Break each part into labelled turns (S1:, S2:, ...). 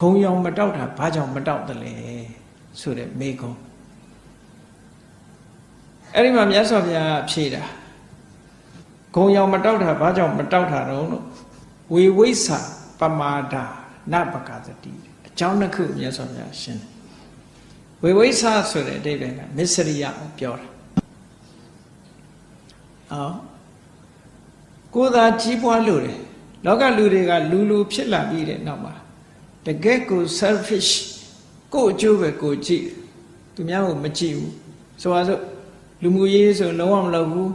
S1: ဂုံရောင်မတောက်တာဘာကြောင့်မတောက်တယ်လဲဆိုတဲ့မေကုံအဲ့ဒီမှာမြတ်စွာဘုရားဖြေတာဂုံရောင်မတောက်တာဘာကြောင့်မတောက်တာတော့လို့ဝေဝိဆာပမာဒာနပကသတိအကြောင်းတစ်ခုမြတ်စွာဘုရားရှင်းတယ်ဝေဝိဆာဆိုတဲ့အဓိပ္ပာယ်ကမစ္စရိယကိုပြောတာအော်ကိုယ်သာကြီးပွားလို့တယ်လောကလူတွေကလူလူဖြစ်လာပြီးတဲ့နောက်မှာ တကယ်ကို selfish ကိုယ့်အကျိုးပဲကိုယ်ကြည့်သူများကိုမကြည့်ဘူးဆိုပါစို့လူမှုရေးဆိုလုံးဝမလုပ်ဘူး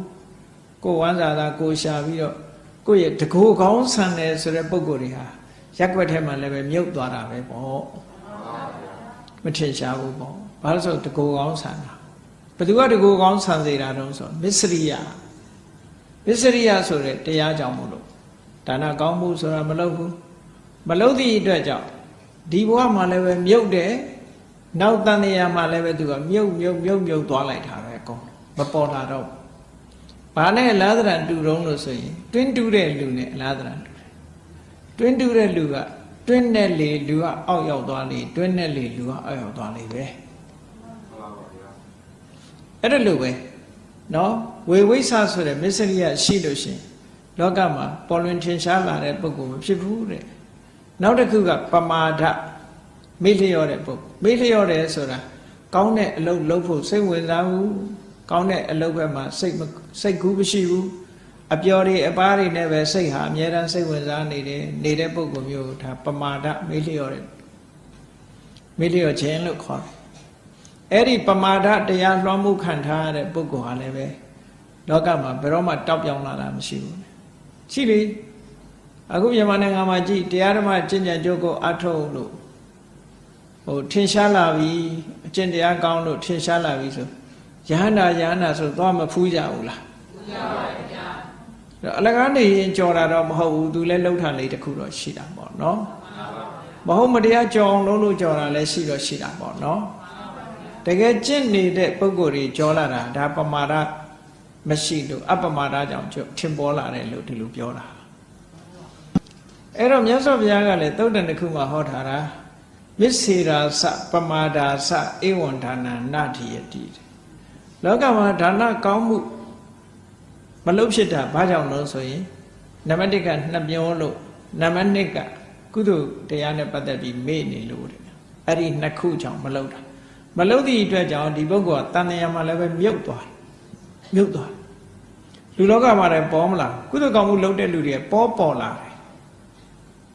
S1: ကိုယ်ဝမ်းစာသာကိုယ်ရှာပြီးတော့ကိုယ့်ရဲ့တကိုယ်ကောင်းဆန်တယ်ဆိုတဲ့ပုံကိုယ်တွေဟာရက်ွက်ထဲမှာလည်းပဲမြုပ်သွားတာပဲပေါ့မထင်ရှားဘူးပေါ့ဘာလို့ဆိုတကိုယ်ကောင်းဆန်တာဘယ်သူကတကိုယ်ကောင်းဆန်စေတာတုံးဆိုမစ္စရိယမစ္စရိယဆိုတဲ့တရားကြောင့်မို့လို့ဒါနကောင်းမှုဆိုတာမလုပ်ဘူးမလုပ်သည့်အတွက်ကြောင့် ဒီဘဝမှာလည်းပဲမြုပ်တယ်နောက်တန်တရားမှာလည်းပဲသူကမြုပ်မြုပ်မြုပ်မြုပ်သွားလိုက်တာပဲအကုန်မပေါ်လာတော့ဘာနဲ့အလားသဏ္ဍာန်တူတုံးလို့ဆိုရင်တွင်းတူးတဲ့လူနဲ့အလားသဏ္ဍာန်တူတယ်တွင်းတူးတဲ့လူကတွင်းနဲ့လေလူကအောက်ရောက်သွားလေတွင်းနဲ့လေလူကအောက်ရောက်သွားလေပဲအဲ့ဒါလိုပဲနော်ဝေဝိဆဆိုတဲ့မစ္စရိယရှိလို့ရှိရင်လောကမှာပေါ်လွင်ထင်ရှားလာတဲ့ပုဂ္ဂိုလ်မဖြစ်ဘူးတဲ့ နောက်တစ်ခုကပမာဒမေ့လျော့တဲ့ပုဂ္ဂိုလ်မေ့လျော့တယ်ဆိုတာကောင်းတဲ့အလုပ်လုပ်ဖို့စိတ်ဝင်စားဘူးကောင်းတဲ့အလုပ်ဘက်မှာစိတ်စိတ်ကူးမရှိဘူးအပျော်တွေအပားတွေနဲ့ပဲစိတ်ဟာအမြဲတမ်းစိတ်ဝင်စားနေတယ်နေတဲ့ပုဂ္ဂိုလ်မျိုးဒါပမာဒမေ့လျော့တဲ့မေ့လျော့ခြင်းလို့ခေါ်တယ်အဲ့ဒီပမာဒတရားလွှမ်းမှုခံထားရတဲ့ပုဂ္ဂိုလ်ဟာလည်းပဲလောကမှာဘယ်တော့မှတောက်ပြောင်လာတာမရှိဘူးရှိလေ အခုမြန်မာနိုင်ငံမှာကြည့်တရားဓမ္မကျင့်ကြံကြိုးကိုအထုတ်လို့ဟိုထင်ရှားလာပြီအကျင့်တရားကောင်းလို့ထင်ရှားလာပြီဆိုယဟန္တာယဟန္တာဆိုသွားမဖူးကြဘူးလားဖူးကြပါဘူးဗျာအလကားနေရင်ကြော်တာတော့မဟုတ်ဘူးသူလည်းလှုပ်ထလေးတစ်ခုတော့ရှိတာပေါ့နော်မဟုတ်မတရားကြော်အောင်လုံးလို့ကြော်တာလည်းရှိတော့ရှိတာပေါ့နော်တကယ်ကျင့်နေတဲ့ပုံကိုယ်တွေကြော်လာတာဒါပမာဒမရှိလို့အပမာဒကြောင့်ထင်ပေါ်လာတယ်လို့ဒီလိုပြောတာ အဲ့တော့မြတ်စွာဘုရားကလည်းသုတ်တန်တစ်ခုမှာဟောထားတာမစ္စေရာစပမာဒာစဧဝံဒါနနာတိယတိလောကမှာဒါနကောင်းမှုမလုပ်ဖြစ်တာဘာကြောင့်လို့ဆိုရင်နံပါတ်1ကနှစ်ပြောလို့နံပါတ်2ကကုသိုလ်တရားနဲ့ပတ်သက်ပြီးမေ့နေလို့တဲ့အဲ့ဒီနှစ်ခုကြောင့်မလုပ်တာမလုပ်သည့်အတွက်ကြောင့်ဒီပုဂ္ဂိုလ်ကတန်တရားမှာလည်းပဲမြုပ်သွားမြုပ်သွားလူလောကမှာလည်းပေါ်မလာကုသိုလ်ကောင်းမှုလုပ်တဲ့လူတွေပေါ်ပေါ်လာတယ်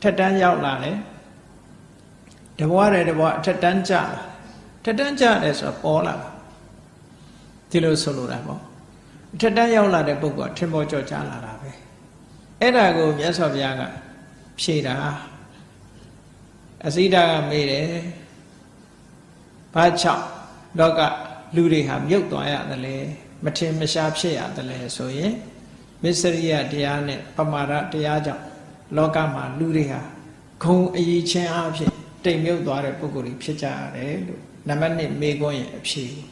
S1: ထက်တန်းရောက်လာတယ်တဘွားတယ်တဘွားအထက်တန်းကြလာထက်တန်းကြတယ်ဆိုတော့ပေါ်လာဒီလိုဆိုလိုတာပေါ့အထက်တန်းရောက်လာတဲ့ပုဂ္ဂိုလ်ကထင်ပေါ်ကြော်ကြားလာတာပဲအဲ့ဒါကိုမြတ်စွာဘုရားကဖြေတာအစိဒာကမေးတယ်ဘာကြောင့်လောကလူတွေဟာမြုပ်သွားရတယ်လဲမထင်မရှားဖြစ်ရတယ်လဲဆိုရင်မစ္စရိယတရားနဲ့ပမာဒတရားကြောင့် လောကမှာလူတွေဟာဂုံအည်ချင်းအဖြစ်တိမ်မြုပ်သွားတဲ့ပုဂ္ဂိုလ်တွေဖြစ်ကြရတယ်လို့နံပါတ်1မေခွန်းရဲ့အဖြေ